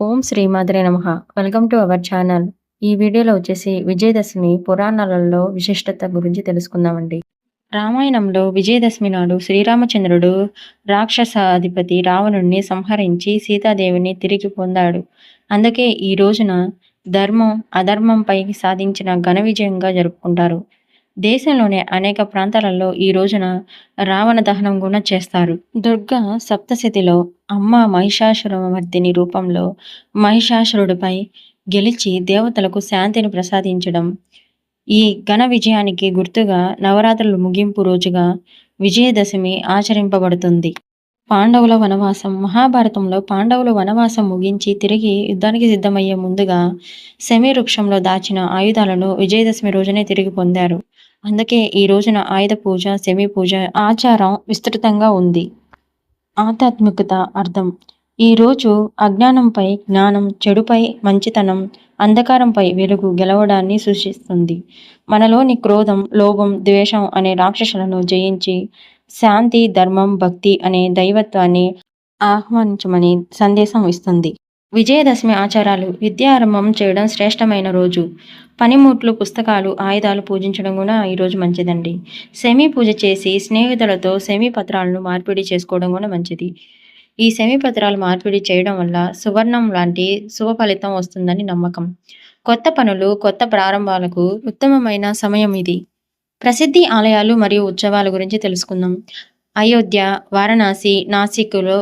ఓం శ్రీమాత్రే నమ. Welcome to our channel. ఈ వీడియోలో వచ్చేసి విజయదశమి పురాణాలలో విశిష్టత గురించి తెలుసుకుందామండి. రామాయణంలో విజయదశమి నాడు శ్రీరామచంద్రుడు రాక్షస అధిపతి రావణుడిని సంహరించి సీతాదేవిని తిరిగి పొందాడు. అందుకే ఈ రోజున ధర్మం అధర్మంపై సాధించిన ఘన విజయంగా జరుపుకుంటారు. దేశంలోని అనేక ప్రాంతాలలో ఈ రోజున రావణ దహనం కూడా చేస్తారు. దుర్గా సప్తశతిలో అమ్మ మహిషాసురమర్దిని రూపంలో మహిషాసురుడిపై గెలిచి దేవతలకు శాంతిని ప్రసాదించడం. ఈ ఘన విజయానికి గుర్తుగా నవరాత్రుల ముగింపు రోజుగా విజయదశమి ఆచరింపబడుతుంది. పాండవుల వనవాసం మహాభారతంలో పాండవులు వనవాసం ముగించి తిరిగి యుద్ధానికి సిద్ధమయ్యే ముందుగా శమీ వృక్షంలో దాచిన ఆయుధాలను విజయదశమి రోజునే తిరిగి పొందారు. అందుకే ఈ రోజున ఆయుధ పూజ శమీ పూజ ఆచారం విస్తృతంగా ఉంది. ఆధ్యాత్మికత అర్థం. ఈ రోజు అజ్ఞానంపై జ్ఞానం చెడుపై మంచితనం అంధకారంపై వెలుగు గెలవడాన్ని సూచిస్తుంది. మనలోని క్రోధం లోభం ద్వేషం అనే రాక్షసులను జయించి శాంతి ధర్మం భక్తి అనే దైవత్వాన్ని ఆహ్వానించమని సందేశం ఇస్తుంది. విజయదశమి ఆచారాలు విద్యారంభం చేయడం శ్రేష్టమైన రోజు. పనిముట్లు పుస్తకాలు ఆయుధాలు పూజించడం కూడా ఈరోజు మంచిదండి. సెమీ పూజ చేసి స్నేహితులతో సెమీ పత్రాలను మార్పిడి చేసుకోవడం కూడా మంచిది. ఈ సెమీ పత్రాలు మార్పిడి చేయడం వల్ల సువర్ణం లాంటి శుభ ఫలితం వస్తుందని నమ్మకం. కొత్త పనులు కొత్త ప్రారంభాలకు ఉత్తమమైన సమయం ఇది. ప్రసిద్ధి ఆలయాలు మరియు ఉత్సవాల గురించి తెలుసుకుందాం. అయోధ్య వారణాసి నాసిక్లో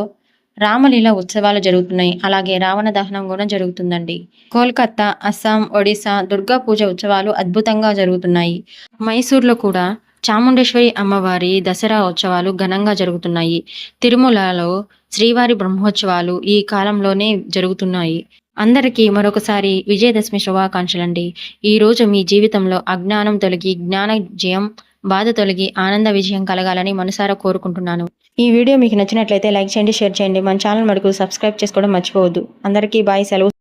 రామలీల ఉత్సవాలు జరుగుతున్నాయి. అలాగే రావణ దహనం కూడా జరుగుతుందండి. కోల్కత్తా అస్సాం ఒడిశా దుర్గా పూజ ఉత్సవాలు అద్భుతంగా జరుగుతున్నాయి. మైసూర్లో కూడా చాముండేశ్వరి అమ్మవారి దసరా ఉత్సవాలు ఘనంగా జరుగుతున్నాయి. తిరుమలలో శ్రీవారి బ్రహ్మోత్సవాలు ఈ కాలంలోనే జరుగుతున్నాయి. అందరికీ మరొకసారి విజయదశమి శుభాకాంక్షలండి. ఈ రోజు మీ జీవితంలో అజ్ఞానం తొలగి జ్ఞాన జయం బాధ తొలగి ఆనంద విజయం కలగాలని మనసారా కోరుకుంటున్నాను. ఈ వీడియో మీకు నచ్చినట్లయితే లైక్ చేయండి షేర్ చేయండి. మన ఛానల్ మటుకు సబ్స్క్రైబ్ చేసుకోవడం మర్చిపోవద్దు. అందరికీ బాయ్ సెలవు.